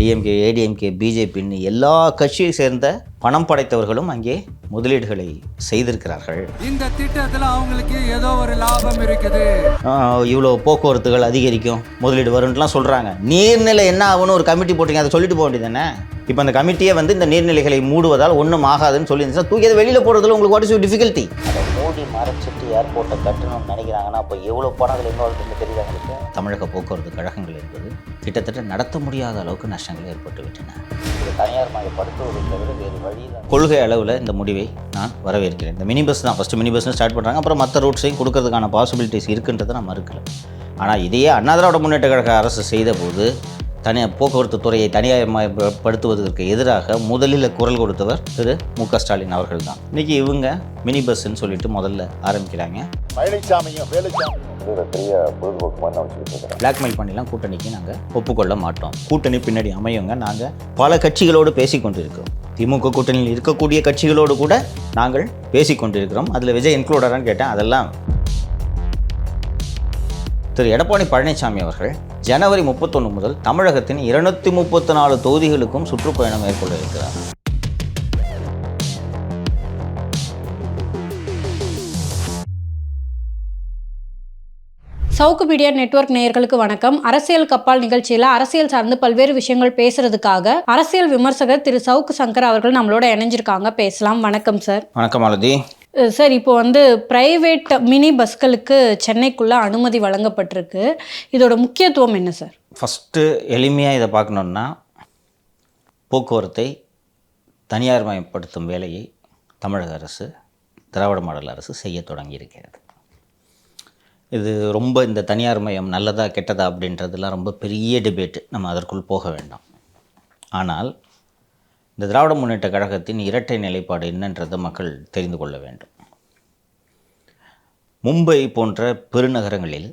DMK ADMK பிஜேபின்னு எல்லா கட்சியை சேர்ந்த பணம் படைத்தவர்களும் அங்கே முதலீடுகளை செய்திருக்கிறார்கள். இந்த திட்டத்துல அவங்களுக்கு ஏதோ ஒரு லாபம் இருக்குது. இவ்வளோ போக்குவரத்துகள் அதிகரிக்கும் முதலீடு வரும்ட்டுலாம் சொல்கிறாங்க நீர்நிலை என்ன ஆகும்னு ஒரு கமிட்டி போட்டிங்க அதை சொல்லிட்டு போக வேண்டியதானே இப்போ அந்த கமிட்டியே வந்து இந்த நீர்நிலைகளை மூடுவதால் ஒன்றும் ஆகாதுன்னு சொல்லி இருந்துச்சுன்னா தூக்கி அதை வெளியில் போடுறதுல உங்களுக்கு வாட் இஸ் டிஃபிகல்ட்டி மூடி மறைச்சிட்டு ஏர்போர்ட்டை கட்டணும்னு நினைக்கிறாங்கன்னா அப்போ எவ்வளோ பணங்கள் இன்வால்வ் பண்ணி தெரியுது அவங்களுக்கு தமிழக போக்குவரத்து கழகங்கள் என்பது கிட்டத்தட்ட நடத்த முடியாத அளவுக்கு நஷ்டங்கள் ஏற்பட்டு விட்டன. இது தனியார் மயப்படுத்துவதை தவிர வேறு வழியில் கொள்கை அளவில் இந்த முடிவை நான் வரவேற்கிறேன். இந்த மினி பஸ் தான். ஃபஸ்ட்டு மினி பஸ்னு ஸ்டார்ட் பண்ணுறாங்க அப்புறம் மற்ற ரூட்ஸையும் கொடுக்கறதுக்கான பாசிபிலிட்டிஸ் இருக்குன்றதை நான் மறுக்கல. ஆனால் இதையே அண்ணா திராவிட முன்னேற்ற கழக அரசு செய்தபோது தனியார் போக்குவரத்து துறையை தனியார்மயப்படுத்துவதற்கு எதிராக முதலில் குரல் கொடுத்தவர் திரு மு க ஸ்டாலின் அவர்கள் தான் இன்றைக்கி இவங்க மினி பஸ்ன்னு சொல்லிட்டு முதல்ல ஆரம்பிக்கிறாங்க. பழனிசாமியும் வேலுச்சாமியும். பிளாக்மெயில் பண்ணிலாம் கூட்டணிக்கு நாங்கள் ஒப்புக்கொள்ள மாட்டோம். கூட்டணி பின்னாடி அமையுங்க. நாங்கள் பல கட்சிகளோடு பேசிக்கொண்டு இருக்கிறோம் திமுக கூட்டணியில் இருக்கக்கூடிய கட்சிகளோடு கூட நாங்கள் பேசிக்கொண்டிருக்கிறோம். அதில் விஜய் இன்க்ளூடரான்னு கேட்டேன். அதெல்லாம் திரு எடப்பாடி பழனிசாமி அவர்கள் ஜனவரி முப்பத்தொன்று முதல் தமிழகத்தின் இருநூத்தி முப்பத்தி நாலு தொகுதிகளுக்கும் சுற்றுப்பயணம் மேற்கொள்ள இருக்கிறார் சவுக்கு மீடியா நெட்வொர்க் நேயர்களுக்கு வணக்கம். அரசியல் கப்பால் நிகழ்ச்சியில் அரசியல் சார்ந்து பல்வேறு விஷயங்கள் பேசுறதுக்காக அரசியல் விமர்சகர் திரு சவுக்கு சங்கர் அவர்கள் நம்மளோட இணைஞ்சிருக்காங்க. பேசலாம். வணக்கம் சார். வணக்கம் அஹ் சார் இப்போ வந்து பிரைவேட் மினி பஸ்களுக்கு சென்னைக்குள்ளே அனுமதி வழங்கப்பட்டிருக்கு. இதோட முக்கியத்துவம் என்ன சார்? ஃபஸ்ட்டு எளிமையாக இதை பார்க்கணுன்னா போக்குவரத்தை தனியார் மயப்படுத்தும் வேலையை தமிழக அரசு திராவிட மாடல் அரசு செய்ய தொடங்கியிருக்கிறது இது ரொம்ப இந்த தனியார் மயம் நல்லதா கெட்டதா அப்படின்றதுலாம் ரொம்ப பெரிய டிபேட்டு நம்ம அதற்குள் போக வேண்டாம். ஆனால் இந்த திராவிட முன்னேற்ற கழகத்தின் இரட்டை நிலைப்பாடு என்னன்றதை மக்கள் தெரிந்து கொள்ள வேண்டும். மும்பை போன்ற பெருநகரங்களில்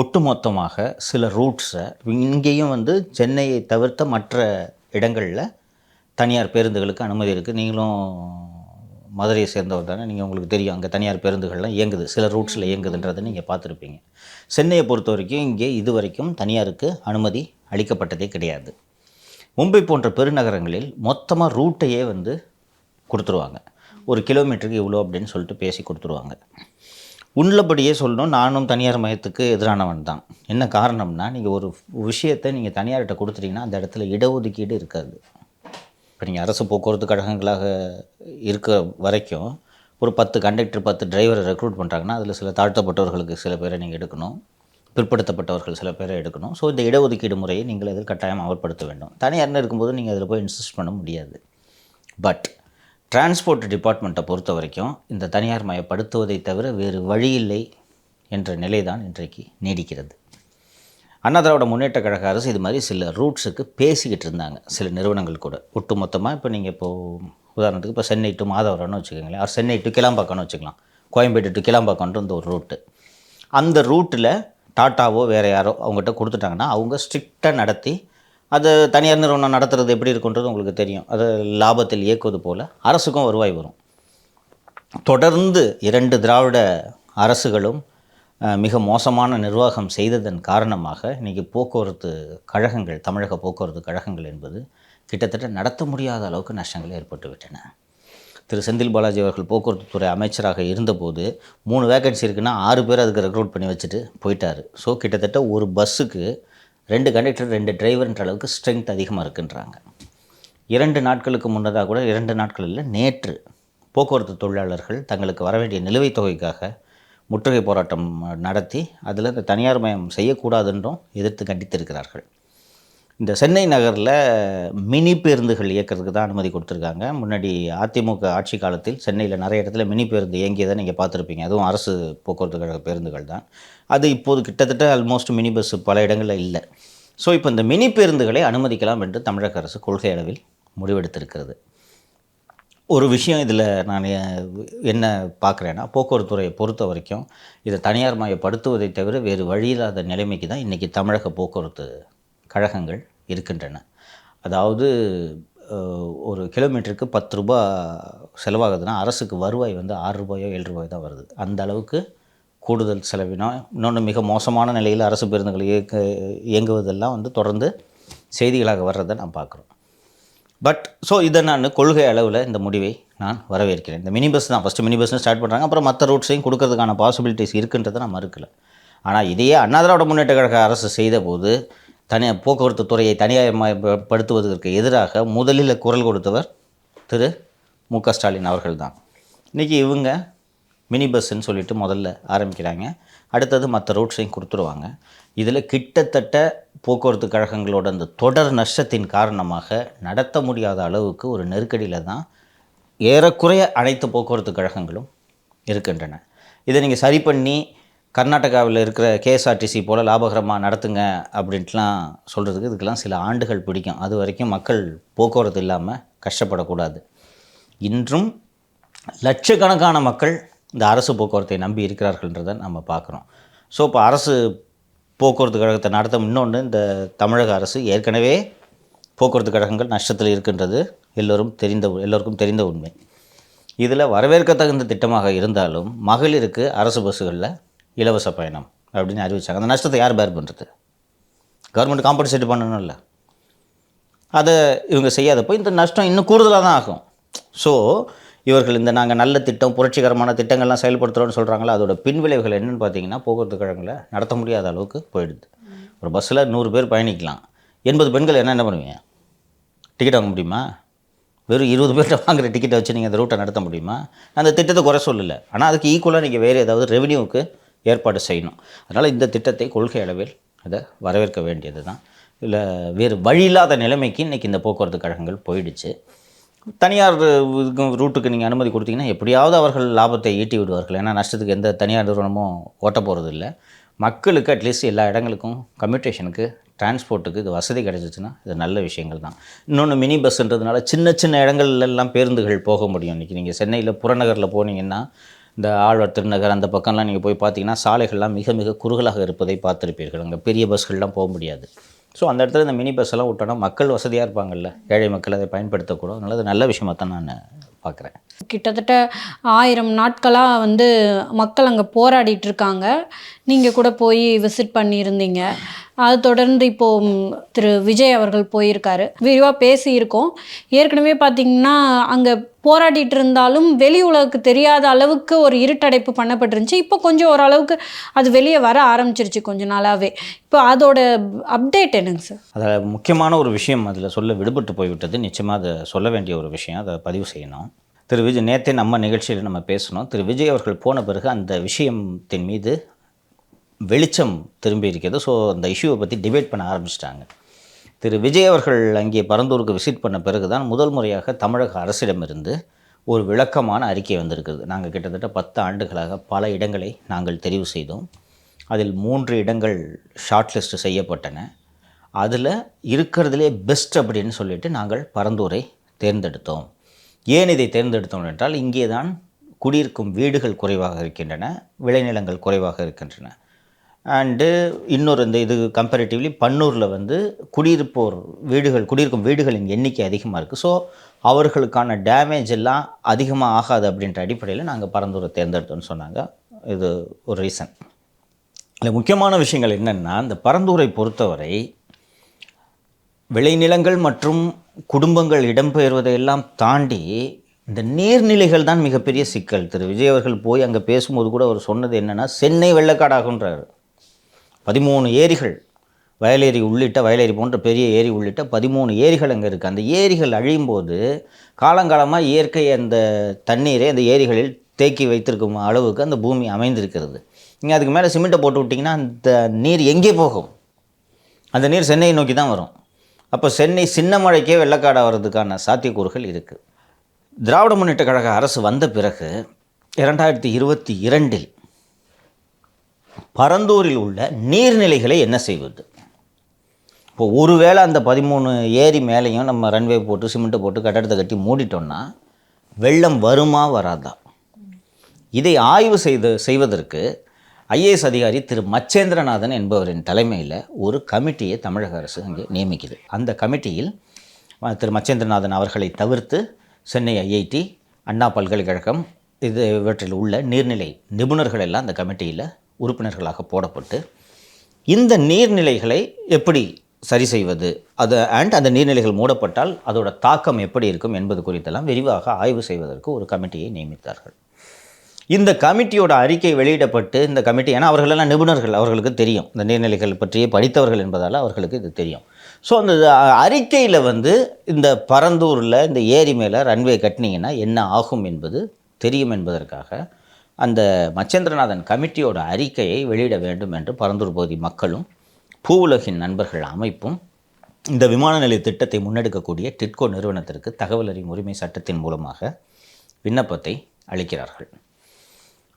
ஒட்டுமொத்தமாக சில ரூட்ஸை இங்கேயும் வந்து சென்னையை தவிர்த்த மற்ற இடங்களில் தனியார் பேருந்துகளுக்கு அனுமதி இருக்குது நீங்களும் மதுரையை சேர்ந்தவர் தானே நீங்கள் உங்களுக்கு தெரியும் அங்கே தனியார் பேருந்துகள்லாம் இயங்குது சில ரூட்ஸில் இயங்குதுன்றதை நீங்கள் பார்த்துருப்பீங்க. சென்னையை பொறுத்த வரைக்கும் இங்கே இது வரைக்கும் தனியாருக்கு அனுமதி அளிக்கப்பட்டதே கிடையாது. மும்பை போன்ற பெருநகரங்களில் மொத்தமாக ரூட்டையே வந்து கொடுத்துருவாங்க. ஒரு கிலோமீட்டருக்கு இவ்வளோ அப்படின்னு சொல்லிட்டு பேசி கொடுத்துருவாங்க. உள்ளபடியே சொல்லணும் நானும் தனியார் மையத்துக்கு எதிரானவன் தான். என்ன காரணம்னா நீங்கள் ஒரு விஷயத்தை நீங்கள் தனியார்கிட்ட கொடுத்துட்டீங்கன்னா அந்த இடத்துல இடஒதுக்கீடு இருக்காது. இப்போ நீங்கள் அரசு போக்குவரத்து கழகங்களாக இருக்க வரைக்கும் ஒரு பத்து கண்டக்டர் பத்து டிரைவரை ரெக்ரூட் பண்ணுறாங்கன்னா அதில் சில தாழ்த்தப்பட்டவர்களுக்கு சில பேரை நீங்கள் எடுக்கணும். பிற்படுத்தப்பட்டவர்கள் சில பேரை எடுக்கணும். ஸோ இந்த இடஒதுக்கீடு முறையை நீங்கள் இதில் கட்டாயம் அமல்படுத்த வேண்டும். தனியார்னு இருக்கும்போது நீங்கள் அதில் போய் இன்சிஸ்ட் பண்ண முடியாது. பட் டிரான்ஸ்போர்ட் டிபார்ட்மெண்ட்டை பொறுத்த வரைக்கும் இந்த தனியார் மயப்படுத்துவதை தவிர வேறு வழியில்லை என்ற நிலை தான் இன்றைக்கு நீடிக்கிறது. அண்ணா திராவிட முன்னேற்ற கழக அரசு இது மாதிரி சில ரூட்ஸுக்கு பேசிக்கிட்டு இருந்தாங்க. சில நிறுவனங்கள் கூட. ஒட்டு மொத்தமாக இப்போ நீங்கள் இப்போது உதாரணத்துக்கு இப்போ சென்னை டு மாதவரம்னு வச்சுக்கோங்களேன். ஆர் சென்னை டு கிளாம்பாக்கம்னு வச்சுக்கலாம். கோயம்பேடு டு கிளாம்பாக்கம்ன்ற ஒரு ரூட்டு அந்த ரூட்டில் டாட்டாவோ வேறு யாரோ அவங்ககிட்ட கொடுத்துட்டாங்கன்னா அவங்க ஸ்ட்ரிக்டாக நடத்தி அது தனியார் நிறுவனம் நடத்துறது எப்படி இருக்குன்றது உங்களுக்கு தெரியும். அது லாபத்தில் இயக்குவது போல் அரசுக்கும் வருவாய் வரும். தொடர்ந்து இரண்டு திராவிட அரசுகளும் மிக மோசமான நிர்வாகம் செய்ததன் காரணமாக இன்றைக்கி போக்குவரத்து கழகங்கள் தமிழக போக்குவரத்து கழகங்கள் என்பது கிட்டத்தட்ட நடத்த முடியாத அளவுக்கு நஷ்டங்கள் ஏற்பட்டுவிட்டன. திரு செந்தில் பாலாஜி அவர்கள் போக்குவரத்து துறை அமைச்சராக இருந்தபோது மூணு வேகன்சி இருக்குன்னா ஆறு பேர் அதுக்கு ரெக்ரூட் பண்ணி வச்சுட்டு போயிட்டார். ஸோ கிட்டத்தட்ட ஒரு பஸ்ஸுக்கு ரெண்டு கண்டக்டர் ரெண்டு டிரைவர்ன்ற அளவுக்கு ஸ்ட்ரென்த் அதிகமாக இருக்குன்றாங்க. இரண்டு நாட்களுக்கு முன்னதாக கூட இரண்டு நாட்கள் இல்லை நேற்று போக்குவரத்து தொழிலாளர்கள் தங்களுக்கு வர வேண்டிய நிலுவைத் தொகைக்காக முற்றுகை போராட்டம் நடத்தி அதில் இந்த தனியார் மயம் செய்யக்கூடாதுன்றும் எதிர்த்து கண்டித்திருக்கிறார்கள். இந்த சென்னை நகரில் மினி பேருந்துகள் இயக்கிறதுக்கு தான் அனுமதி கொடுத்துருக்காங்க. முன்னாடி அதிமுக ஆட்சி காலத்தில் சென்னையில் நிறைய இடத்துல மினி பேருந்து இயங்கியதை நீங்கள் பார்த்துருப்பீங்க. அதுவும் அரசு போக்குவரத்து கழக பேருந்துகள் தான். அது இப்போது கிட்டத்தட்ட ஆல்மோஸ்ட் மினி பஸ் பல இடங்களில் இல்லை. ஸோ இப்போ இந்த மினி பேருந்துகளை அனுமதிக்கலாம் என்று தமிழக அரசு கொள்கை அளவில் முடிவெடுத்திருக்கிறது. ஒரு விஷயம் இதில் நான் என்ன பார்க்குறேன்னா போக்குவரத்துறையை பொறுத்த வரைக்கும் இதை தனியார் மயப்படுத்துவதை தவிர வேறு வழியில்லாத நிலைமைக்கு தான் இன்றைக்கி தமிழக போக்குவரத்து கழகங்கள் இருக்கின்றன. அதாவது ஒரு கிலோமீட்டருக்கு பத்து ரூபா செலவாகுதுன்னா அரசுக்கு வருவாய் வந்து ஆறு ரூபாயோ ஏழு ரூபாயோ தான் வருது. அந்த அளவுக்கு கூடுதல் செலவினம் இன்னொன்று மிக மோசமான நிலையில் அரசு பேருந்துகள் இயக்க இயங்குவதெல்லாம் வந்து தொடர்ந்து செய்திகளாக வர்றதை நான் பார்க்குறோம். பட் ஸோ இதை நான் கொள்கை அளவில் இந்த முடிவை நான் வரவேற்கிறேன். இந்த மினி பஸ் தான். ஃபஸ்ட்டு மினி பஸ்னு ஸ்டார்ட் பண்ணுறாங்க அப்புறம் மற்ற ரூட்ஸையும் கொடுக்கறதுக்கான பாசிபிலிட்டிஸ் இருக்குன்றதை நான் மறுக்கல. ஆனால் இதையே அண்ணா திராவிட முன்னேற்ற கழக அரசு செய்த போது தனி போக்குவரத்து துறையை தனியார்மயப்படுத்துவதற்கு எதிராக முதலில் குரல் கொடுத்தவர் திரு மு க ஸ்டாலின் அவர்கள் தான் இன்றைக்கி இவங்க மினி பஸ்ஸுன்னு சொல்லிட்டு முதல்ல ஆரம்பிக்கிறாங்க. அடுத்தது மற்ற ரூட்ஸையும் கொடுத்துருவாங்க. இதில் கிட்டத்தட்ட போக்குவரத்து கழகங்களோட அந்த தொடர் நஷ்டத்தின் காரணமாக நடத்த முடியாத அளவுக்கு ஒரு நெருக்கடியில் தான் ஏறக்குறைய அனைத்து போக்குவரத்து கழகங்களும் இருக்கின்றன. இதை நீங்கள் சரி பண்ணி கர்நாடகாவில் இருக்கிற கேஎஸ்ஆர்டிசி போல் லாபகரமாக நடத்துங்க அப்படின்ட்டுலாம் சொல்கிறதுக்கு இதுக்கெல்லாம் சில ஆண்டுகள் பிடிக்கும். அது வரைக்கும் மக்கள் போக்குவரத்து இல்லாமல் கஷ்டப்படக்கூடாது. இன்றும் லட்சக்கணக்கான மக்கள் இந்த அரசு போக்குவரத்தை நம்பி இருக்கிறார்கள்ன்றதை நம்ம பார்க்குறோம். ஸோ இப்போ அரசு போக்குவரத்து கழகத்தை நடத்தும் இன்னொன்று இந்த தமிழக அரசு ஏற்கனவே போக்குவரத்து கழகங்கள் நஷ்டத்தில் இருக்கின்றது. எல்லோரும் தெரிந்த எல்லோருக்கும் தெரிந்த உண்மை. இதில் வரவேற்கத்தகுந்த திட்டமாக இருந்தாலும் மகளிருக்கு அரசு பஸ்ஸுகளில் இலவச பயணம் அப்படின்னு அறிவிச்சாங்க. அந்த நஷ்டத்தை யார் பேர் பண்ணுறது கவர்மெண்ட் காம்பன்சேட் பண்ணணும்ல. அதை இவங்க செய்யாதப்போ இந்த நஷ்டம் இன்னும் கூடுதலாக தான் ஆகும். ஸோ இவர்கள் இந்த நாங்கள் நல்ல திட்டம் புரட்சிகரமான திட்டங்கள்லாம் செயல்படுத்துகிறோம்னு சொல்கிறாங்களா அதோட பின்விளைவுகள் என்னென்னு பார்த்தீங்கன்னா போக்குவரத்து கழகங்களை நடத்த முடியாத அளவுக்கு போயிடுது. ஒரு பஸ்ஸில் நூறு பேர் பயணிக்கலாம். எண்பது பெண்கள் என்ன என்ன பண்ணுவீங்க? டிக்கெட் வாங்க முடியுமா? வெறும் இருபது பேர்கிட்ட வாங்குற டிக்கெட்டை வச்சு நீங்கள் அந்த ரூட்டை நடத்த முடியுமா? அந்த திட்டத்தை குறை சொல்லலை. ஆனால் அதுக்கு ஈக்குவலாக நீங்கள் வேறு ஏதாவது ரெவன்யூவுக்கு ஏற்பாடு செய்யணும். அதனால் இந்த திட்டத்தை கொள்கை அளவில் அதை வரவேற்க வேண்டியது தான் இல்லை வேறு வழியில்லாத நிலைமைக்கு இன்றைக்கி இந்த போக்குவரத்து கழகங்கள் போயிடுச்சு. தனியார் ரூட்டுக்கு நீங்கள் அனுமதி கொடுத்தீங்கன்னா எப்படியாவது அவர்கள் லாபத்தை ஈட்டி விடுவார்கள். ஏன்னா நஷ்டத்துக்கு எந்த தனியார் நிறுவனமும் ஓட்ட போகிறது இல்லை மக்களுக்கு அட்லீஸ்ட் எல்லா இடங்களுக்கும் கம்யூட்டேஷனுக்கு டிரான்ஸ்போர்ட்டுக்கு இது வசதி கிடைச்சிச்சுன்னா இது நல்ல விஷயங்கள் தான். இன்னொன்று மினி பஸ்ன்றதுனால சின்ன சின்ன இடங்கள்லாம் பேருந்துகள் போக முடியும். இன்றைக்கி நீங்கள் சென்னையில் புறநகரில் போனீங்கன்னா இந்த ஆழ்வார் திருநகர் அந்த பக்கம்லாம் நீங்கள் போய் பார்த்தீங்கன்னா சாலைகள்லாம் மிக மிக குறுகலாக இருப்பதை பார்த்துருப்பீர்கள். அங்கே பெரிய பஸ்கள்லாம் போக முடியாது. ஸோ அந்த இடத்துல இந்த மினி பஸ் எல்லாம் விட்டோன்னா மக்கள் வசதியாக இருப்பாங்கல்ல. ஏழை மக்கள் அதை பயன்படுத்தக்கூடும். அதனால அது நல்ல விஷயமாக தான் நான் பார்க்குறேன். கிட்டத்தட்ட ஆயிரம் நாட்களாக வந்து மக்கள் அங்கே போராடிட்டு இருக்காங்க. நீங்கள் கூட போய் விசிட் பண்ணியிருந்தீங்க. அது தொடர்ந்து இப்போ திரு விஜய் அவர்கள் போயிருக்காரு. விரிவாக பேசியிருக்கோம். ஏற்கனவே பார்த்தீங்கன்னா அங்கே போராடிட்டு இருந்தாலும் வெளி உலகுக்கு தெரியாத அளவுக்கு ஒரு இருட்டடைப்பு பண்ணப்பட்டிருந்துச்சு. இப்போ கொஞ்சம் ஓரளவுக்கு அது வெளியே வர ஆரம்பிச்சிருச்சு கொஞ்ச நாளாகவே இப்போ அதோட அப்டேட் என்னங்க சார்? அதில் முக்கியமான ஒரு விஷயம் அதில் சொல்ல விடுபட்டு போய்விட்டது. நிச்சயமாக அதை சொல்ல வேண்டிய ஒரு விஷயம். அதை பதிவு செய்யணும். திரு விஜய் நேற்றே நம்ம நிகழ்ச்சியில் நம்ம பேசணும். திரு விஜய் அவர்கள் போன பிறகு அந்த விஷயத்தின் மீது வெளிச்சம் திரும்பி இருக்கிறது. ஸோ அந்த இஷ்யூவை பற்றி டிபேட் பண்ண ஆரம்பிச்சிட்டாங்க. திரு விஜய் அவர்கள் அங்கே பரந்தூருக்கு விசிட் பண்ண பிறகு தான் முதல் முறையாக தமிழக அரசிடமிருந்து ஒரு விளக்கமான அறிக்கை வந்திருக்கிறது. நாங்கள் கிட்டத்தட்ட பத்து ஆண்டுகளாக பல இடங்களை நாங்கள் தெரிவு செய்தோம். அதில் மூன்று இடங்கள் ஷார்ட் லிஸ்ட் செய்யப்பட்டன. அதில் இருக்கிறதுலே பெஸ்ட் அப்படின்னு சொல்லிட்டு நாங்கள் பரந்தூரை தேர்ந்தெடுத்தோம். ஏன் இதை தேர்ந்தெடுத்தோம் என்றால் இங்கே தான் குடியிருக்கும் வீடுகள் குறைவாக இருக்கின்றன விளைநிலங்கள் குறைவாக இருக்கின்றன. அண்டு இன்னொரு இந்த இது கம்பேரிட்டிவ்லி பன்னூரில் வந்து குடியிருப்போர் வீடுகள் குடியிருக்கும் வீடுகளின் எண்ணிக்கை அதிகமாக இருக்குது ஸோ அவர்களுக்கான டேமேஜ் எல்லாம் அதிகமாக ஆகாது அப்படின்ற அடிப்படையில் நாங்கள் பரந்தூரை தேர்ந்தெடுத்தோம்னு சொன்னாங்க. இது ஒரு ரீசன் இல்லை முக்கியமான விஷயங்கள் என்னென்னா இந்த பரந்தூரை பொறுத்தவரை விளைநிலங்கள் மற்றும் குடும்பங்கள் இடம்பெயர்வதையெல்லாம் தாண்டி இந்த நீர்நிலைகள் தான் மிகப்பெரிய சிக்கல். திரு. விஜய் அவர்கள் போய் அங்கே பேசும்போது கூட அவர் சொன்னது என்னென்னா சென்னை வெள்ளக்காடாகுன்றார். பதிமூணு ஏரிகள் வயலேரி உள்ளிட்ட வயலேரி போன்ற பெரிய ஏரி உள்ளிட்ட பதிமூணு ஏரிகள் அங்கே இருக்குது அந்த ஏரிகள் அழியும் போது காலங்காலமாக இயற்கை அந்த தண்ணீரை அந்த ஏரிகளில் தேக்கி வைத்திருக்கும் அளவுக்கு அந்த பூமி அமைந்திருக்கிறது. நீங்கள் அதுக்கு மேலே சிமெண்ட்டை போட்டு விட்டிங்கன்னா அந்த நீர் எங்கே போகும்? அந்த நீர் சென்னையை நோக்கி தான் வரும். அப்போ சென்னை சின்ன மழைக்கே வெள்ளக்காடாக வர்றதுக்கான சாத்தியக்கூறுகள் இருக்குது திராவிட முன்னேற்ற கழக அரசு வந்த பிறகு இரண்டாயிரத்தி இருபத்தி இரண்டில் பரந்தூரில் உள்ள நீர்நிலைகளை என்ன செய்வது? இப்போ ஒருவேளை அந்த பதிமூணு ஏரி மேலேயும் நம்ம ரன்வே போட்டு சிமெண்ட்டை போட்டு கட்டடத்தை கட்டி மூடிட்டோம்னா வெள்ளம் வருமா வராதா? இதை ஆய்வு செய்து செய்வதற்கு ஐஏஎஸ் அதிகாரி திரு மச்சேந்திரநாதன் என்பவரின் தலைமையில் ஒரு கமிட்டியை தமிழக அரசு அங்கே நியமிக்குது. அந்த கமிட்டியில் திரு மச்சேந்திரநாதன் அவர்களை தவிர்த்து சென்னை ஐஐடி அண்ணா பல்கலைக்கழகம் இது இவற்றில் உள்ள நீர்நிலை நிபுணர்கள் எல்லாம் அந்த கமிட்டியில் உறுப்பினர்களாக போடப்பட்டு இந்த நீர்நிலைகளை எப்படி சரி செய்வது? அது அண்ட் அந்த நீர்நிலைகள் மூடப்பட்டால் அதோட தாக்கம் எப்படி இருக்கும் என்பது குறித்தெல்லாம் விரிவாக ஆய்வு செய்வதற்கு ஒரு கமிட்டியை நியமித்தார்கள். இந்த கமிட்டியோட அறிக்கை வெளியிடப்பட்டு இந்த கமிட்டி ஏன்னா அவர்களெல்லாம் நிபுணர்கள் அவர்களுக்கு தெரியும். இந்த நீர்நிலைகள் பற்றியே படித்தவர்கள் என்பதால் அவர்களுக்கு இது தெரியும். ஸோ அந்த அறிக்கையில் வந்து இந்த பரந்தூரில் இந்த ஏரி மேலே ரன்வே கட்டினீங்கன்னா என்ன ஆகும் என்பது தெரியும் என்பதற்காக அந்த மச்சேந்திரநாதன் கமிட்டியோட அறிக்கையை வெளியிட வேண்டும் என்று பரந்தூர் பகுதி மக்களும் பூவுலகின் நண்பர்கள் அமைப்பும் இந்த விமான நிலைய திட்டத்தை முன்னெடுக்கக்கூடிய டிட்கோ நிறுவனத்திற்கு தகவல் அறியும் உரிமை சட்டத்தின் மூலமாக விண்ணப்பத்தை அளிக்கிறார்கள்.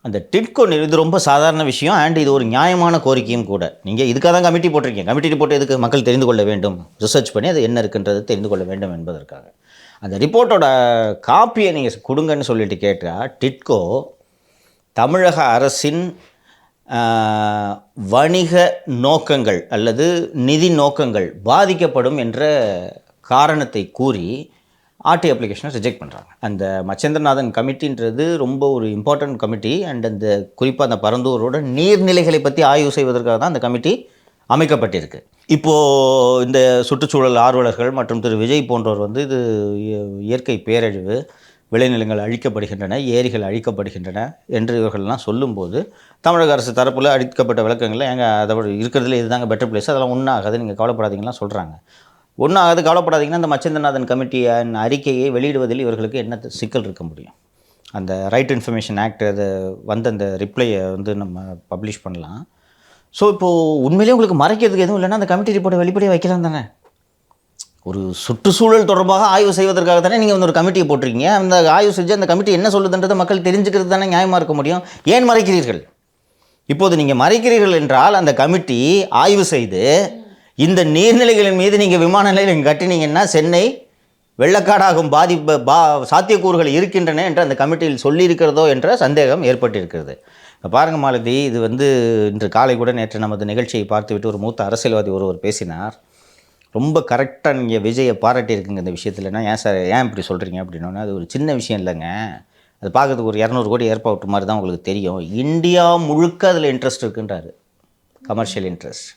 அந்த டிட்கோ இது ரொம்ப சாதாரண விஷயம் அண்ட் இது ஒரு நியாயமான கோரிக்கையும் கூட. நீங்கள் இதுக்காக தான் கமிட்டி போட்டிருக்கீங்க. கமிட்டி போட்டு எதுக்கு மக்கள் தெரிந்து கொள்ள வேண்டும்? ரிசர்ச் பண்ணி அது என்ன இருக்குன்றது தெரிந்து கொள்ள வேண்டும் என்பதற்காக. அந்த ரிப்போர்ட்டோட காப்பியை நீங்கள் கொடுங்கன்னு சொல்லிட்டு கேட்டால் டிட்கோ தமிழக அரசின் வணிக நோக்கங்கள் அல்லது நிதி நோக்கங்கள் பாதிக்கப்படும் என்ற காரணத்தை கூறி ஆர்டி அப்ளிகேஷனை ரிஜெக்ட் பண்ணுறாங்க அந்த மச்சேந்திரநாதன் கமிட்டின்றது ரொம்ப ஒரு இம்பார்ட்டன்ட் கமிட்டி. அண்ட் அந்த குறிப்பாக அந்த பரந்தூரோட நீர்நிலைகளை பற்றி ஆய்வு செய்வதற்காக தான் அந்த கமிட்டி அமைக்கப்பட்டிருக்கு. இப்போது இந்த சுற்றுச்சூழல் ஆர்வலர்கள் மற்றும் திரு விஜய் போன்றோர் வந்து இது இய- இயற்கை பேரழிவு விளைநிலங்கள் அழிக்கப்படுகின்றன ஏரிகள் அழிக்கப்படுகின்றன என்று இவர்கள்லாம் சொல்லும்போது தமிழக அரசு தரப்பில் அழிக்கப்பட்ட விளக்கங்கள் எங்கள் அதை இருக்கிறதுல இதுதாங்க பெட்டர் பிளேஸ் அதெல்லாம் ஒன்றும் ஆகாது நீங்கள் கவலைப்படாதீங்கலாம் சொல்கிறாங்க ஒன்றும் ஆகாது கவலைப்படாதீங்கன்னா அந்த மச்சந்திரநாதன் கமிட்டியின் அறிக்கையை வெளியிடுவதில் இவர்களுக்கு என்ன சிக்கல் இருக்க முடியும்? அந்த ரைட் இன்ஃபர்மேஷன் ஆக்ட் அது வந்த அந்த ரிப்ளையை வந்து நம்ம பப்ளிஷ் பண்ணலாம். ஸோ இப்போது உண்மையிலேயே உங்களுக்கு மறைக்கிறதுக்கு எதுவும் இல்லைன்னா அந்த கமிட்டி ரிப்போர்ட்டை வெளிப்படையாக வைக்கலாம் தானே? ஒரு சுற்றுச்சூழல் தொடர்பாக ஆய்வு செய்வதற்காக தானே நீங்கள் வந்து ஒரு கமிட்டியை போட்டிருக்கீங்க. அந்த ஆய்வு செஞ்சு அந்த கமிட்டி என்ன சொல்லுதுன்றதை மக்கள் தெரிஞ்சுக்கிறது தானே நியாயமாக இருக்க முடியும். ஏன் மறைக்கிறீர்கள்? இப்போது நீங்கள் மறைக்கிறீர்கள் என்றால் அந்த கமிட்டி ஆய்வு செய்து இந்த நீர்நிலைகளின் மீது நீங்கள் விமான நிலையம் கட்டினீங்கன்னா சென்னை வெள்ளக்காடாகும் பாதிப்பு பா சாத்தியக்கூறுகள் இருக்கின்றன என்று அந்த கமிட்டியில் சொல்லியிருக்கிறதோ என்ற சந்தேகம் ஏற்பட்டிருக்கிறது. இப்ப பாருங்க மாலதி இது வந்து இன்று காலை கூட நேற்று நமது நிகழ்ச்சியை பார்த்துவிட்டு ஒரு மூத்த அரசியல்வாதி ஒருவர் பேசினார். ரொம்ப கரெக்டாக நீங்கள் விஜயை பாராட்டியிருக்குங்க இந்த விஷயத்துலனா ஏன் சார் ஏன் இப்படி சொல்கிறீங்க அப்படின்னா அது ஒரு சின்ன விஷயம் இல்லைங்க. அது பார்க்கறதுக்கு ஒரு இரநூறு கோடி ஏற்பாட்டு மாதிரி தான் உங்களுக்கு தெரியும். இந்தியா முழுக்க அதில் இன்ட்ரெஸ்ட் இருக்குன்றாரு. கமர்ஷியல் இன்ட்ரெஸ்ட்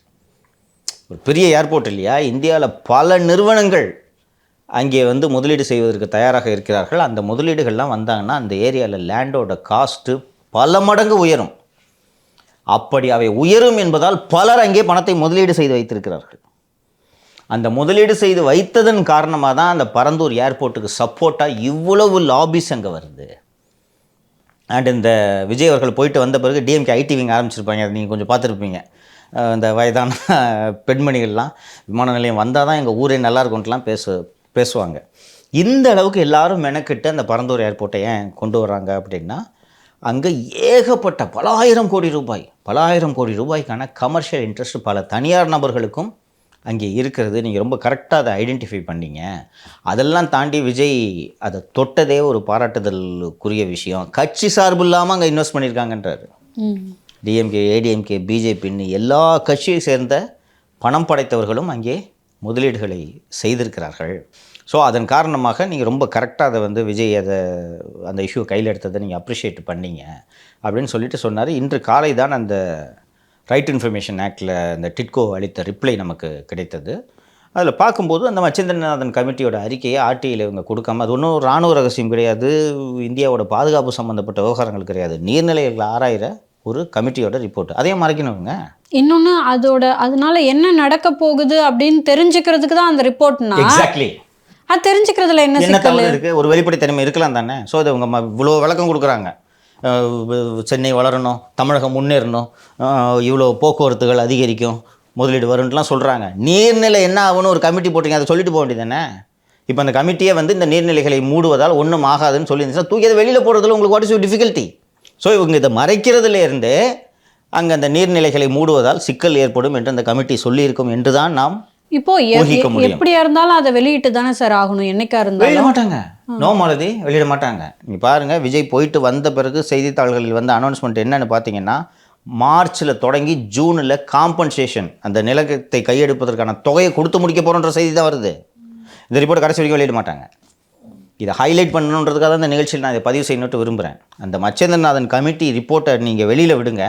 ஒரு பெரிய ஏர்போர்ட் இல்லையா? இந்தியாவில் பல நிறுவனங்கள் அங்கே வந்து முதலீடு செய்வதற்கு தயாராக இருக்கிறார்கள். அந்த முதலீடுகள்லாம் வந்தாங்கன்னா அந்த ஏரியாவில் லேண்டோட காஸ்ட்டு பல மடங்கு உயரும். அப்படி அவை உயரும் என்பதால் பலர் அங்கே பணத்தை முதலீடு செய்து வைத்திருக்கிறார்கள். அந்த முதலீடு செய்து வைத்ததன் காரணமாக தான் அந்த பரந்தூர் ஏர்போர்ட்டுக்கு சப்போர்ட்டாக இவ்வளவு லாபிஸ் அங்கே வருது. அண்ட் இந்த விஜய் அவர்கள் போயிட்டு வந்த பிறகு டிஎம்கே ஐடி விங் ஆரம்பிச்சிருப்பாங்க. அதை நீங்கள் கொஞ்சம் பார்த்துருப்பீங்க. இந்த வயதான பெண்மணிகள்லாம் விமான நிலையம் வந்தால் தான் எங்கள் ஊரே நல்லா இருக்கும்ட்டுலாம் பேசு பேசுவாங்க. இந்த அளவுக்கு எல்லாரும் மெனக்கிட்டு அந்த பரந்தூர் ஏர்போர்ட்டை ஏன் கொண்டு வராங்க அப்படின்னா அங்கே ஏகப்பட்ட பல ஆயிரம் கோடி ரூபாய் பல ஆயிரம் கோடி ரூபாய்க்கான கமர்ஷியல் இன்ட்ரெஸ்ட் பல தனியார் நபர்களுக்கும் அங்கே இருக்கிறது நீங்கள் ரொம்ப கரெக்டாக அதை ஐடென்டிஃபை பண்ணீங்க. அதெல்லாம் தாண்டி விஜய் அதை தொட்டதே ஒரு பாராட்டுதலுக்குரிய விஷயம். கட்சி சார்பு இல்லாமல் அங்கே இன்வெஸ்ட் பண்ணியிருக்காங்கன்றாரு. டிஎம்கே ஏடிஎம்கே பிஜேபின்னு எல்லா கட்சியை சேர்ந்த பணம் படைத்தவர்களும் அங்கே முதலீடுகளை செய்திருக்கிறார்கள். ஸோ அதன் காரணமாக நீங்கள் ரொம்ப கரெக்டாக அதை வந்து விஜய் அதை அந்த இஷ்யூ கையில் எடுத்ததை நீங்கள் அப்ரிஷியேட் பண்ணீங்க. அப்படின்னு சொல்லிட்டு சொன்னார். இன்று காலை தான் அந்த ரைட் இன்ஃபர்மேஷன் ஆக்டில் அந்த டிட்கோ அளித்த ரிப்ளை நமக்கு கிடைத்தது. அதில் பார்க்கும்போது அந்த மச்சேந்திரநாதன் கமிட்டியோட அறிக்கையை ஆர்டிஐயில் இவங்க கொடுக்காம அது ஒன்றும் இராணுவ ரகசியம் கிடையாது இந்தியாவோட பாதுகாப்பு சம்மந்தப்பட்ட விவகாரங்கள் கிடையாது. நீர்நிலைகளை ஆராயிற ஒரு கமிட்டியோட ரிப்போர்ட் அதையும் மறைக்கணுங்க இன்னொன்று அதோட அதனால என்ன நடக்க போகுது அப்படின்னு தெரிஞ்சுக்கிறதுக்கு தான் அந்த ரிப்போர்ட்னா எக்ஸாக்ட்லி அது தெரிஞ்சுக்கிறதுல என்ன என்ன தவறு இருக்குது ஒரு வெளிப்படைத்தன்மை இருக்கலாம் தானே. ஸோ அதை இவங்க இவ்வளோ விளக்கம் கொடுக்குறாங்க. சென்னை வளரணும் தமிழகம் முன்னேறணும் இவ்வளோ போக்குவரத்துகள் அதிகரிக்கும் முதலீடு வரும்லாம் சொல்கிறாங்க நீர்நிலை என்ன ஆகும்னு ஒரு கமிட்டி போட்டீங்க அதை சொல்லிட்டு போக வேண்டியதானே இப்போ அந்த கமிட்டியே வந்து இந்த நீர்நிலைகளை மூடுவதால் ஒன்றும் ஆகாதுன்னு சொல்லியிருந்துச்சுன்னா தூக்கி அதை வெளியில் போடுறதுல உங்களுக்கு வாட் இஸ் டிஃபிகல்ட்டி ஸோ இவங்க இதை மறைக்கிறதுலேருந்து அங்கே அந்த நீர்நிலைகளை மூடுவதால் சிக்கல் ஏற்படும் என்று அந்த கமிட்டி சொல்லியிருக்கும் என்று தான் நாம் இப்போ. எப்படியா இருந்தாலும் அதை வெளியிட்டு தானே சார் ஆகணும். என்னைக்கா வெளியிட இருந்தாலும் மாட்டாங்க நோ மாலதி வெளியிட மாட்டாங்க. நீ பாருங்க விஜய் போயிட்டு வந்த பிறகு செய்தித்தாள்களில் வந்த அனௌன்ஸ்மெண்ட் என்னன்னு பார்த்தீங்கன்னா மார்ச்சில் தொடங்கி ஜூனில் காம்பன்சேஷன் அந்த நிலத்தை கையெடுப்பதற்கான தொகையை கொடுத்து முடிக்க போகிறோன்ற செய்தி தான் வருது. இந்த ரிப்போர்ட் கடைசி வரைக்கும் வெளியிட மாட்டாங்க. இதை ஹைலைட் பண்ணணுன்றதுக்காக தான் இந்த நிகழ்ச்சியில் நான் இதை பதிவு செய்யணுட்டு விரும்புகிறேன் அந்த மச்சேந்திரநாதன் கமிட்டி ரிப்போர்ட்டை நீங்கள் வெளியில் விடுங்க.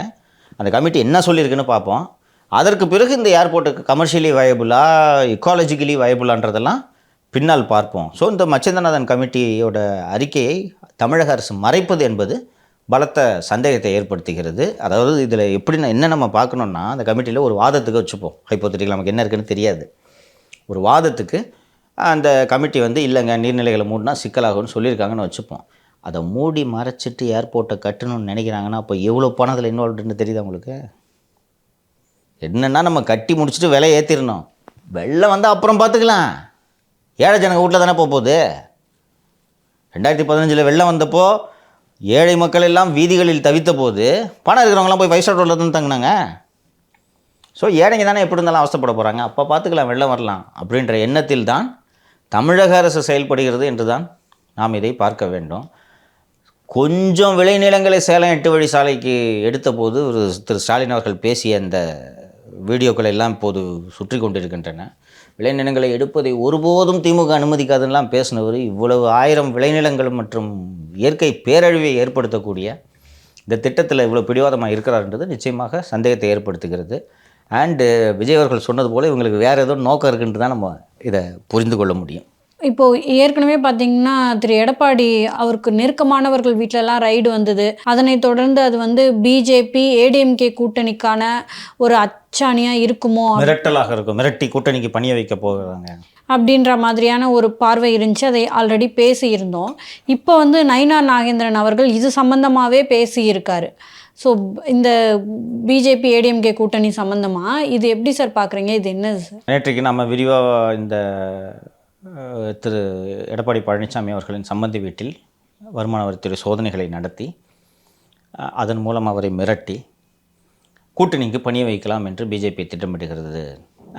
அந்த கமிட்டி என்ன சொல்லியிருக்குன்னு பார்ப்போம். அதற்கு பிறகு இந்த ஏர்போர்ட்டுக்கு கமர்ஷியலி வயபுளா இக்காலஜிக்கலி வயபுளான்றதெல்லாம் பின்னால் பார்ப்போம். ஸோ இந்த மச்சந்தநாதன் கமிட்டியோட அறிக்கையை தமிழக அரசு மறைப்பது என்பது பலத்த சந்தேகத்தை ஏற்படுத்துகிறது. அதாவது இதில் எப்படி என்ன நம்ம பார்க்கணுன்னா அந்த கமிட்டியில் ஒரு வாதத்துக்கு வச்சுப்போம். ஹைப்போத்திட்டிகள் நமக்கு என்ன இருக்குன்னு தெரியாது. ஒரு வாதத்துக்கு அந்த கமிட்டி வந்து இல்லைங்க நீர்நிலைகளை மூடினா சிக்கலாகும்னு சொல்லியிருக்காங்கன்னு வச்சுப்போம். அதை மூடி மறைச்சிட்டு ஏர்போர்ட்டை கட்டணும்னு நினைக்கிறாங்கன்னா அப்போ எவ்வளோ பணம் அதில் இன்வால்வ்டுன்னு தெரியுது அவங்களுக்கு என்னென்னா நம்ம கட்டி முடிச்சுட்டு விலை ஏற்றிடணும் வெள்ளம் வந்தால் அப்புறம் பார்த்துக்கலாம். ஏழை ஜனங்க வீட்டில் தானே போக போகுது? ரெண்டாயிரத்தி பதினஞ்சில் வெள்ளம் வந்தப்போ ஏழை மக்கள் எல்லாம் வீதிகளில் தவித்த போது பணம் இருக்கிறவங்களாம் போய் ஃபைவ் ஸ்டார் ரோட்டில் தான் தங்கினாங்க. ஸோ ஏழைங்க தானே எப்படி இருந்தாலும் அவசப்பட போகிறாங்க அப்போ பார்த்துக்கலாம் வெள்ளம் வரலாம் அப்படின்ற எண்ணத்தில் தான் தமிழக அரசு செயல்படுகிறது என்று தான் நாம் இதை பார்க்க வேண்டும். கொஞ்சம் விளைநிலங்களை சேலம் எட்டு வழி சாலைக்கு எடுத்த போது ஒரு திரு ஸ்டாலின் அவர்கள் பேசிய அந்த வீடியோக்கள் எல்லாம் இப்போது சுற்றி கொண்டிருக்கின்றன. விளைநிலங்களை எடுப்பதை ஒருபோதும் திமுக அனுமதிக்காதுன்னெலாம் பேசினவர் இவ்வளவு ஆயிரம் விளைநிலங்கள் மற்றும் இயற்கை பேரழிவை ஏற்படுத்தக்கூடிய இந்த திட்டத்தில் இவ்வளோ பிடிவாதமாக இருக்கிறார்ன்றது நிச்சயமாக சந்தேகத்தை ஏற்படுத்துகிறது. அண்டு விஜய் அவர்கள் சொன்னது போல் இவங்களுக்கு வேறு ஏதோ நோக்கம் இருக்குன்ட்டு தான் நம்ம இதை புரிந்து கொள்ள முடியும். இப்போ ஏற்கனவே பார்த்தீங்கன்னா திரு எடப்பாடி அவருக்கு நெருக்கமானவர்கள் வீட்டிலலாம் ரைடு வந்தது. அதனைத் தொடர்ந்து அது வந்து பிஜேபி ஏடிஎம்கே கூட்டணிக்கான ஒரு அச்சாணியாக இருக்குமோ மிரட்டலாக இருக்கும். மிரட்டி கூட்டணிக்கு பணிய வைக்க போகிறாங்க. அப்படின்ற மாதிரியான ஒரு பார்வை இருந்துச்சு. அதை ஆல்ரெடி பேசியிருந்தோம். இப்போ வந்து நயினார் நாகேந்திரன் அவர்கள் இது சம்பந்தமாகவே பேசியிருக்காரு. ஸோ இந்த பிஜேபி ஏடிஎம்கே கூட்டணி சம்மந்தமாக இது எப்படி சார் பார்க்குறீங்க இது என்ன சார்? நேற்றைக்கு நம்ம விரிவாக இந்த திரு எடப்பாடி பழனிசாமி அவர்களின் சம்பந்தி வீட்டில் வருமான வரித்துறை சோதனைகளை நடத்தி அதன் மூலம் அவரை மிரட்டி கூட்டணிக்கு பணிய வைக்கலாம் என்று பிஜேபி திட்டமிடுகிறது.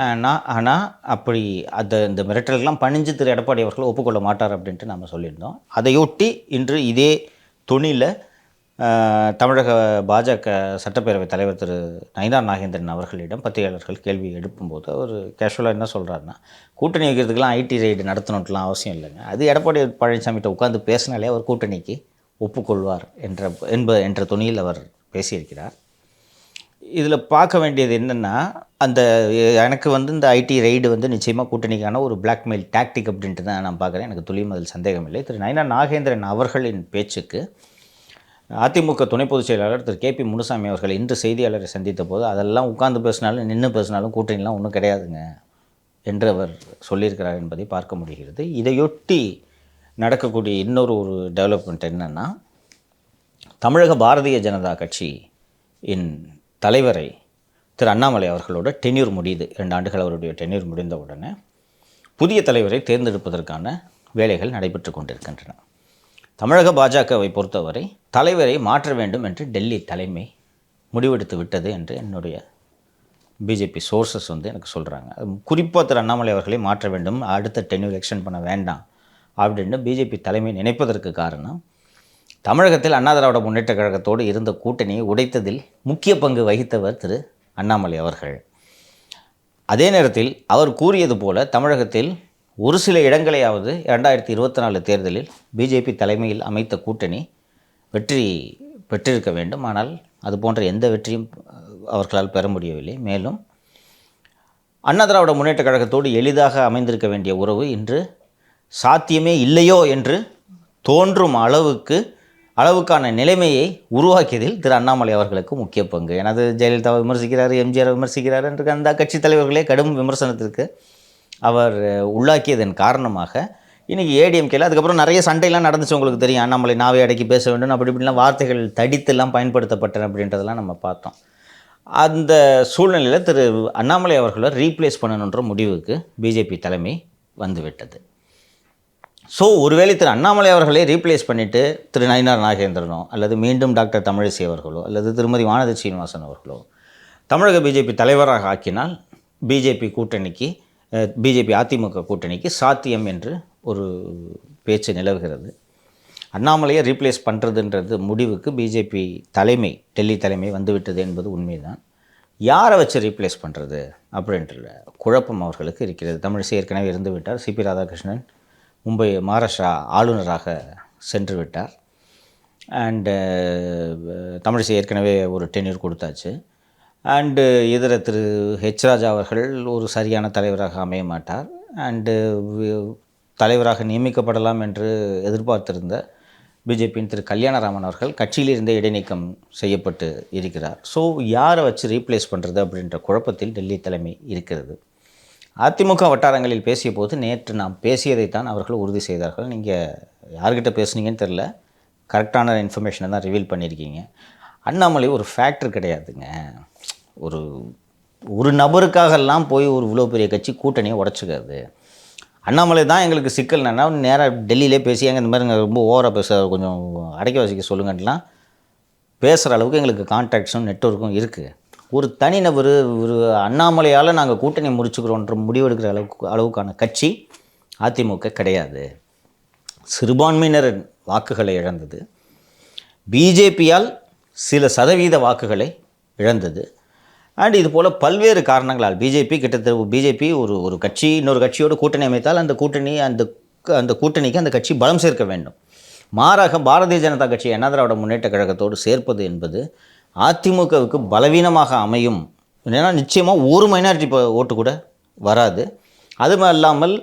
ஆனால் ஆனால் அப்படி அந்த இந்த மிரட்டல்கள்லாம் பணிஞ்சு திரு எடப்பாடி அவர்கள் ஒப்புக்கொள்ள மாட்டார் அப்படின்ட்டு நம்ம சொல்லியிருந்தோம். அதையொட்டி இன்று இதே துணியில் தமிழக பாஜக சட்டப்பேரவைத் தலைவர் திரு நைனா நாகேந்திரன் அவர்களிடம் பத்திரிகையாளர்கள் கேள்வி எழுப்பும்போது அவர் கேஷுவலாக என்ன சொல்கிறாருன்னா கூட்டணி வைக்கிறதுக்கெலாம் ஐடி ரைடு நடத்தணுன்ட்டுலாம் அவசியம் இல்லைங்க. அது எடப்பாடி பழனிசாமிகிட்ட உட்காந்து பேசினாலே அவர் கூட்டணிக்கு ஒப்புக்கொள்வார் என்ற என்ப என்ற துணியில் அவர் பேசியிருக்கிறார். இதில் பார்க்க வேண்டியது என்னென்னா அந்த எனக்கு வந்து இந்த ஐடி ரைடு வந்து நிச்சயமாக கூட்டணிக்கான ஒரு பிளாக்மெயில் டாக்டிக் அப்படின்ட்டு தான் நான் பார்க்குறேன். எனக்கு துளியும் அதில் சந்தேகம் இல்லை திரு நைனா நாகேந்திரன் அவர்களின் பேச்சுக்கு அதிமுக துணை பொதுச் செயலாளர் திரு கேபி முனுசாமி அவர்கள் இன்று செய்தியாளரை சந்தித்த போது அதெல்லாம் உட்கார்ந்து பேசினாலும் நின்று பேசினாலும் கூட்டணிலாம் ஒன்றும் கிடையாதுங்க என்று அவர் சொல்லியிருக்கிறார் என்பதை பார்க்க முடிகிறது. இதையொட்டி நடக்கக்கூடிய இன்னொரு ஒரு டெவலப்மெண்ட் என்னென்னா தமிழக பாரதிய ஜனதா கட்சி இன் தலைவரை திரு அண்ணாமலை அவர்களோட டென்யூர் முடியுது. இரண்டு ஆண்டுகள் அவருடைய டென்யூர் முடிந்த உடனே புதிய தலைவரை தேர்ந்தெடுப்பதற்கான வேலைகள் நடைபெற்று கொண்டிருக்கின்றன. தமிழக பாஜகவை பொறுத்தவரை தலைவரை மாற்ற வேண்டும் என்று டெல்லி தலைமை முடிவெடுத்து விட்டது என்று என்னுடைய பிஜேபி சோர்சஸ் வந்து எனக்கு சொல்கிறாங்க குறிப்பாக திரு அண்ணாமலை அவர்களை மாற்ற வேண்டும் அடுத்த டென்யூர் எக்ஸ்டெண்ட் பண்ண வேண்டாம் அப்படின்னு பிஜேபி தலைமை நினைப்பதற்கு காரணம் தமிழகத்தில் அண்ணா திராவிட முன்னேற்ற கழகத்தோடு இருந்த கூட்டணியை உடைத்ததில் முக்கிய பங்கு வகித்தவர் திரு அண்ணாமலை அவர்கள். அதே நேரத்தில் அவர் கூறியது போல தமிழகத்தில் ஒரு சில இடங்களையாவது இரண்டாயிரத்தி இருபத்தி நாலு தேர்தலில் பிஜேபி தலைமையில் அமைத்த கூட்டணி வெற்றி பெற்றிருக்க வேண்டும். ஆனால் அது போன்ற எந்த வெற்றியும் அவர்களால் பெற முடியவில்லை. மேலும் அண்ணா திராவிட முன்னேற்ற கழகத்தோடு எளிதாக அமைந்திருக்க வேண்டிய உறவு இன்று சாத்தியமே இல்லையோ என்று தோன்றும் அளவுக்கு அளவுக்கான நிலைமையை உருவாக்கியதில் திரு அண்ணாமலை அவர்களுக்கு முக்கிய பங்கு. எனது ஜெயலலிதாவை விமர்சிக்கிறார் எம்ஜிஆர் விமர்சிக்கிறார் என்று அந்த கட்சி தலைவர்களே கடும் விமர்சனத்திற்கு அவர் உள்ளாக்கியதன் காரணமாக இன்றைக்கி ஏடிஎம்கேல அதுக்கப்புறம் நிறைய சண்டையெல்லாம் நடந்துச்சு உங்களுக்கு தெரியும். அண்ணாமலை நாவை அடக்கி பேச வேண்டும் அப்படி இப்படிலாம் வார்த்தைகள் தடித்தெல்லாம் பயன்படுத்தப்பட்டன அப்படின்றதெல்லாம் நம்ம பார்த்தோம். அந்த சூழ்நிலையில் திரு அண்ணாமலை அவர்களை ரீப்ளேஸ் பண்ணணுன்ற முடிவுக்கு பிஜேபி தலைமை வந்துவிட்டது. ஸோ ஒருவேளை திரு அண்ணாமலை அவர்களை ரீப்ளேஸ் பண்ணிவிட்டு திரு நயினார் நாகேந்திரனோ அல்லது மீண்டும் டாக்டர் தமிழிசை அவர்களோ அல்லது திருமதி வானதி சீனிவாசன் அவர்களோ தமிழக பிஜேபி தலைவராக ஆக்கினால் பிஜேபி கூட்டணிக்கு பிஜேபி அதிமுக கூட்டணிக்கு சாத்தியம் என்று ஒரு பேச்சு நிலவுகிறது. அண்ணாமலையை ரீப்ளேஸ் பண்ணுறதுன்றது முடிவுக்கு பிஜேபி தலைமை டெல்லி தலைமை வந்துவிட்டது என்பது உண்மைதான். யாரை வச்சு ரீப்ளேஸ் பண்ணுறது அப்படின்ற குழப்பம் அவர்களுக்கு இருக்கிறது. தமிழிசை ஏற்கனவே இருந்து விட்டார் சிபி ராதாகிருஷ்ணன் மும்பை மகாராஷ்டிரா ஆளுநராக சென்று விட்டார். அண்டு தமிழிசை ஏற்கனவே ஒரு டென்யூர் கொடுத்தாச்சு. அண்டு இதர திரு ஹெச் ராஜா அவர்கள் ஒரு சரியான தலைவராக அமைய மாட்டார். அண்டு தலைவராக நியமிக்கப்படலாம் என்று எதிர்பார்த்திருந்த பிஜேபியின் திரு கல்யாணராமன் அவர்கள் கட்சியிலிருந்தே இடைநீக்கம் செய்யப்பட்டு இருக்கிறார். ஸோ யாரை வச்சு ரீப்ளேஸ் பண்ணுறது அப்படின்ற குழப்பத்தில் டெல்லி தலைமை இருக்கிறது. அதிமுக வட்டாரங்களில் பேசிய போது நேற்று நாம் பேசியதைத்தான் அவர்கள் உறுதி செய்தார்கள். நீங்கள் யார்கிட்ட பேசுனீங்கன்னு தெரில கரெக்டான இன்ஃபர்மேஷனை தான் ரிவீல் பண்ணியிருக்கீங்க. அண்ணாமலை ஒரு ஃபேக்டர் கிடையாதுங்க. ஒரு ஒரு நபருக்காகலாம் போய் ஒரு இவ்வளோ பெரிய கட்சி கூட்டணியை உடச்சிக்காது அண்ணாமலை தான் எங்களுக்கு சிக்கல் என்னன்னா நேராக டெல்லியிலே பேசி எங்கள் இந்த மாதிரி ரொம்ப ஓவராக பேச கொஞ்சம் அடைக்க வசிக்க சொல்லுங்கன்ட்டுலாம் பேசுகிற அளவுக்கு எங்களுக்கு கான்டாக்ட்ஸும் நெட்வொர்க்கும் இருக்குது ஒரு தனிநபர் ஒரு அண்ணாமலையால் நாங்கள் கூட்டணி முடிச்சுக்கிறோன்ற முடிவெடுக்கிற அளவுக்கு அளவுக்கான கட்சி அதிமுக கிடையாது. சிறுபான்மையினர் வாக்குகளை இழந்தது. பிஜேபியால் சில சதவீத வாக்குகளை இழந்தது. அண்ட் இது போல் பல்வேறு காரணங்களால் பிஜேபி கிட்டத்தட்ட பிஜேபி ஒரு ஒரு கட்சி இன்னொரு கட்சியோடு கூட்டணி அமைத்தால் அந்த கூட்டணி அந்த அந்த கூட்டணிக்கு அந்த கட்சி பலம் சேர்க்க வேண்டும். மாறாக பாரதிய ஜனதா கட்சி அண்ணா திராவிட முன்னேற்ற கழகத்தோடு சேர்ப்பது என்பது அதிமுகவுக்கு பலவீனமாக அமையும். ஏன்னா நிச்சயமாக ஒரு மைனாரிட்டி ஓட்டு கூட வராது. அது இல்லாமல்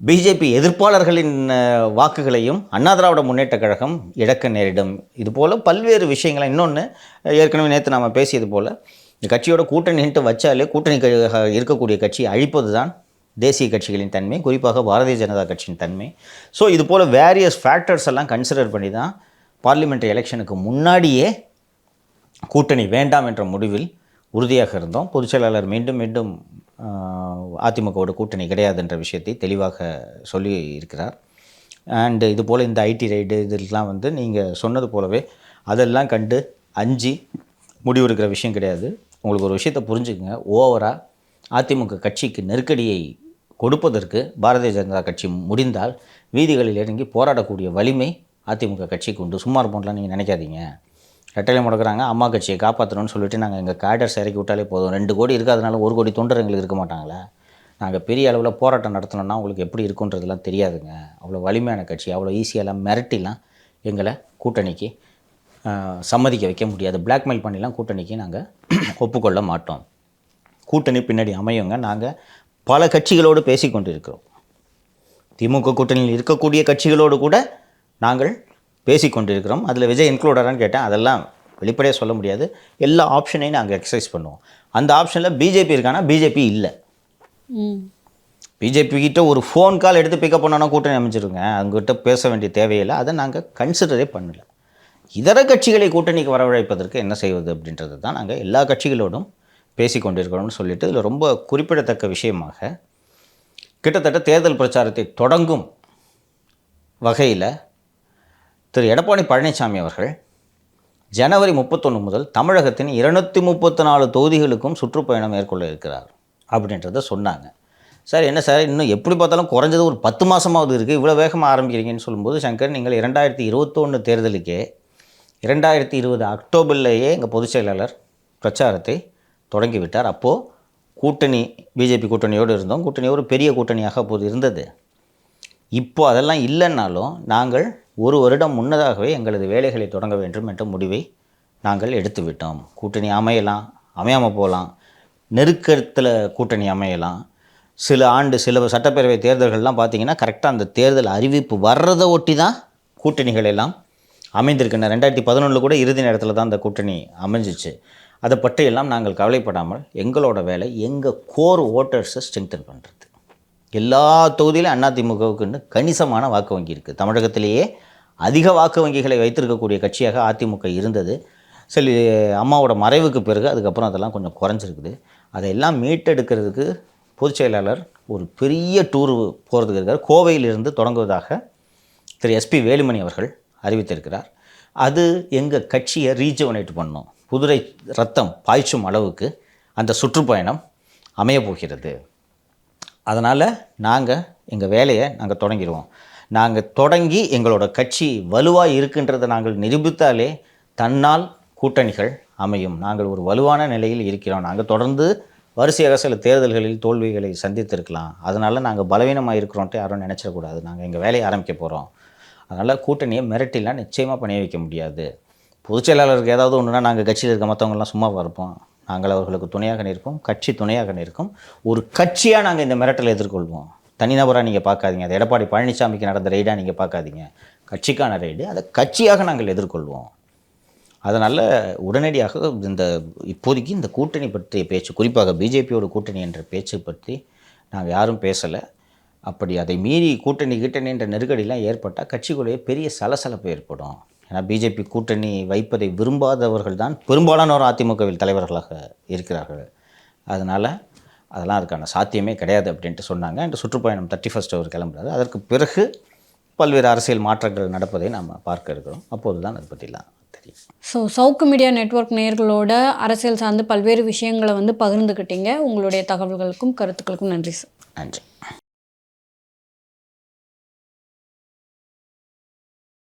பிஜேபி எதிர்ப்பாளர்களின் வாக்குகளையும் அண்ணா திராவிட முன்னேற்ற கழகம் இழக்க நேரிடும். இதுபோல் பல்வேறு விஷயங்களை இன்னொன்று ஏற்கனவே நேற்று நாம் பேசியது போல் இந்த கட்சியோட கூட்டணின்ட்டு வச்சாலே கூட்டணி இருக்கக்கூடிய கட்சி அழிப்பது தான் தேசிய கட்சிகளின் தன்மை குறிப்பாக பாரதிய ஜனதா கட்சியின் தன்மை. ஸோ இது போல் வேரியஸ் ஃபேக்டர்ஸ் எல்லாம் கன்சிடர் பண்ணி தான் பார்லிமெண்ட்ரி எலெக்ஷனுக்கு முன்னாடியே கூட்டணி வேண்டாம் என்ற முடிவில் உறுதியாக இருந்தோம். பொதுச்செயலாளர் மீண்டும் மீண்டும் அதிமுகவோட கூட்டணி கிடையாது என்ற விஷயத்தை தெளிவாக சொல்லி இருக்கிறார். அண்டு இது போல் இந்த ஐடி ரைடு இதெல்லாம் வந்து நீங்கள் சொன்னது போலவே அதெல்லாம் கண்டு அஞ்சு முடிவெடுக்கிற விஷயம் கிடையாது. உங்களுக்கு ஒரு விஷயத்தை புரிஞ்சுக்கங்க. ஓவராக அதிமுக கட்சிக்கு நெருக்கடியை கொடுப்பதற்கு பாரதிய ஜனதா கட்சி முடிந்தால் வீதிகளில் இறங்கி போராடக்கூடிய வலிமை அதிமுக கட்சிக்கு உண்டு. சும்மா இருப்போம்லாம் நீங்கள் நினைக்காதீங்க. ரெட்டலை முடக்கிறாங்க. அம்மா கட்சியை காப்பாற்றணும்னு சொல்லிட்டு நாங்கள் எங்கள் கேடர்ஸ் இறக்கி விட்டாலே போதும். ரெண்டு கோடி இருக்காதனால ஒரு கோடி தொண்டர் எங்களுக்கு இருக்க மாட்டாங்களே. நாங்கள் பெரிய அளவில் போராட்டம் நடத்தணும்னா உங்களுக்கு எப்படி இருக்குன்றதெல்லாம் தெரியாதுங்க. அவ்வளோ வலிமையான கட்சி அவ்வளோ ஈஸியெல்லாம் மிரட்டிலாம் எங்களை கூட்டணிக்கு சம்மதிக்க வைக்க முடியாது. பிளாக்மெயில் பண்ணிலாம் கூட்டணிக்கு நாங்கள் ஒப்புக்கொள்ள மாட்டோம். கூட்டணி பின்னாடி அமையுங்க. நாங்கள் பல கட்சிகளோடு பேசி கொண்டிருக்கிறோம். திமுக கூட்டணியில் இருக்கக்கூடிய கட்சிகளோடு கூட நாங்கள் பேசி கொண்டிருக்கிறோம். அதில் விஜய் இன்க்ளூடரான்னு கேட்டேன். அதெல்லாம் வெளிப்படையாக சொல்ல முடியாது. எல்லா ஆப்ஷனையும் நாங்கள் எக்ஸசைஸ் பண்ணுவோம். அந்த ஆப்ஷனில் பிஜேபி இருக்கானா? பிஜேபி இல்லை. பிஜேபி கிட்ட ஒரு ஃபோன் கால் எடுத்து பிக்கப் பண்ணோன்னா கூட்டணி அமைச்சிருங்க அவங்ககிட்ட பேச வேண்டிய தேவையில்லை. அதை நாங்கள் கன்சிடரே பண்ணல. இதர கட்சிகளை கூட்டணிக்கு வரவழைப்பதற்கு என்ன செய்வது அப்படின்றது தான் நாங்கள் எல்லா கட்சிகளோடும் பேசி கொண்டிருக்கிறோம்னு சொல்லிட்டு இதில் ரொம்ப குறிப்பிடத்தக்க விஷயமாக கிட்டத்தட்ட தேர்தல் பிரச்சாரத்தை தொடங்கும் வகையில் திரு. எடப்பாடி பழனிசாமி அவர்கள் ஜனவரி முப்பத்தொன்று முதல் தமிழகத்தின் இருநூற்றி முப்பத்தி நாலு தொகுதிகளுக்கும் சுற்றுப்பயணம் மேற்கொள்ள இருக்கிறார் அப்படின்றத சொன்னாங்க. சார் என்ன சார் இன்னும் எப்படி பார்த்தாலும் குறைஞ்சது ஒரு பத்து மாதமாவது இருக்குது இவ்வளோ வேகமாக ஆரம்பிக்கிறீங்கன்னு சொல்லும்போது சங்கர் நீங்கள் இரண்டாயிரத்தி இருபத்தொன்று தேர்தலுக்கே இரண்டாயிரத்தி இருபது அக்டோபர்லேயே எங்கள் பொதுச் செயலாளர் பிரச்சாரத்தை தொடங்கிவிட்டார். அப்போது கூட்டணி பிஜேபி கூட்டணியோடு இருந்தோம். கூட்டணி ஒரு பெரிய கூட்டணியாக அப்போது இருந்தது. இப்போ அதெல்லாம் இல்லைன்னாலும் நாங்கள் ஒரு வருடம் முன்னதாகவே எங்களது வேலைகளை தொடங்க வேண்டும் என்ற முடிவை நாங்கள் எடுத்து விட்டோம் கூட்டணி அமையலாம் அமையாமல் போகலாம். நெருக்கத்தில் கூட்டணி அமையலாம். சில ஆண்டு சில சட்டப்பேரவை தேர்தல்கள்லாம் பார்த்தீங்கன்னா கரெக்டாக அந்த தேர்தல் அறிவிப்பு வர்றதை ஒட்டி தான் கூட்டணிகள் எல்லாம் அமைந்திருக்கின்றன ரெண்டாயிரத்தி பதினொன்றில் கூட இறுதி நேரத்தில் தான் அந்த கூட்டணி அமைஞ்சிச்சு. அதை பற்றியெல்லாம் நாங்கள் கவலைப்படாமல் எங்களோட வேலை எங்கள் கோர் ஓட்டர்ஸை ஸ்ட்ரெங்தன் பண்ணுறது எல்லா தொகுதியிலும் அதிமுகவுக்குன்னு கணிசமான வாக்கு வங்கி இருக்குது தமிழகத்திலேயே அதிக வாக்கு வங்கிகளை வைத்திருக்கக்கூடிய கட்சியாக அதிமுக இருந்தது. சரி அம்மாவோட மறைவுக்கு பிறகு அதுக்கப்புறம் அதெல்லாம் கொஞ்சம் குறைஞ்சிருக்குது. அதையெல்லாம் மீட்டெடுக்கிறதுக்கு பொதுச் செயலாளர் ஒரு பெரிய டூர் போகிறதுக்கு இருக்கார். கோவையிலிருந்து தொடங்குவதாக திரு எஸ்பி வேலுமணி அவர்கள் அறிவித்திருக்கிறார். அது எங்கள் கட்சியை ரீஜவனேட் பண்ணும். குதிரை ரத்தம் பாய்ச்சும் அளவுக்கு அந்த சுற்றுப்பயணம் அமையப்போகிறது அதனால் நாங்கள் எங்கள் வேலையை நாங்கள் தொடங்கிடுவோம். நாங்கள் தொடங்கி எங்களோட கட்சி வலுவாக இருக்கின்றதை நாங்கள் நிரூபித்தாலே தன்னால் கூட்டணிகள் அமையும். நாங்கள் ஒரு வலுவான நிலையில் இருக்கிறோம். நாங்கள் தொடர்ந்து வரிசையாக சில தேர்தல்களில் தோல்விகளை சந்தித்திருக்கலாம். அதனால் நாங்கள் பலவீனமாக இருக்கிறோன்ட்டு யாரும் நினச்சிடக்கூடாது. நாங்கள் எங்கள் வேலையை ஆரம்பிக்க போகிறோம் அதனால் கூட்டணியை மிரட்டிலாம் நிச்சயமாக பணிய வைக்க முடியாது. பொதுச் செயலாளருக்கு ஏதாவது ஒன்றுனா நாங்கள் கட்சியில் இருக்க மற்றவங்கலாம் சும்மா இருப்போம் நாங்கள் அவர்களுக்கு துணையாக நிற்போம் கட்சி துணையாக நிற்கும். ஒரு கட்சியாக நாங்கள் இந்த மிரட்டலை எதிர்கொள்வோம். தனிநபராக நீங்கள் பார்க்காதீங்க. அது எடப்பாடி பழனிசாமிக்கு நடந்த ரெய்டாக நீங்கள் பார்க்காதீங்க. கட்சிக்கான ரெய்டு அதை கட்சியாக நாங்கள் எதிர்கொள்வோம். அதனால் உடனடியாக இந்த இப்போதைக்கு இந்த கூட்டணி பற்றிய பேச்சு குறிப்பாக பிஜேபியோட கூட்டணி என்ற பேச்சு பற்றி நாங்கள் யாரும் பேசலை. அப்படி அதை மீறி கூட்டணி கீட்டணி என்ற நெருக்கடிலாம் ஏற்பட்டால் கட்சிக்குள்ளேயே பெரிய சலசலப்பு ஏற்படும். ஏன்னா பிஜேபி கூட்டணி வைப்பதை விரும்பாதவர்கள் தான் பெரும்பாலானோர் அதிமுகவில் தலைவர்களாக இருக்கிறார்கள். அதனால் அதெல்லாம் அதுக்கான சாத்தியமே கிடையாது அப்படின்ட்டு சொன்னாங்க. அண்ட் சுற்றுப்பயணம் தேர்ட்டி ஃபஸ்ட் அவர் கிளம்புறாரு. அதற்கு பிறகு பல்வேறு அரசியல் மாற்றங்கள் நடப்பதை நாம் பார்க்க இருக்கிறோம். அப்போது தான் அதை பற்றிலாம் தெரியும். ஸோ சவுக்கு மீடியா நெட்வொர்க் நேர்களோட அரசியல் சார்ந்து பல்வேறு விஷயங்களை வந்து பகிர்ந்துக்கிட்டீங்க உங்களுடைய தகவல்களுக்கும் கருத்துக்களுக்கும் நன்றி சார் நன்றி.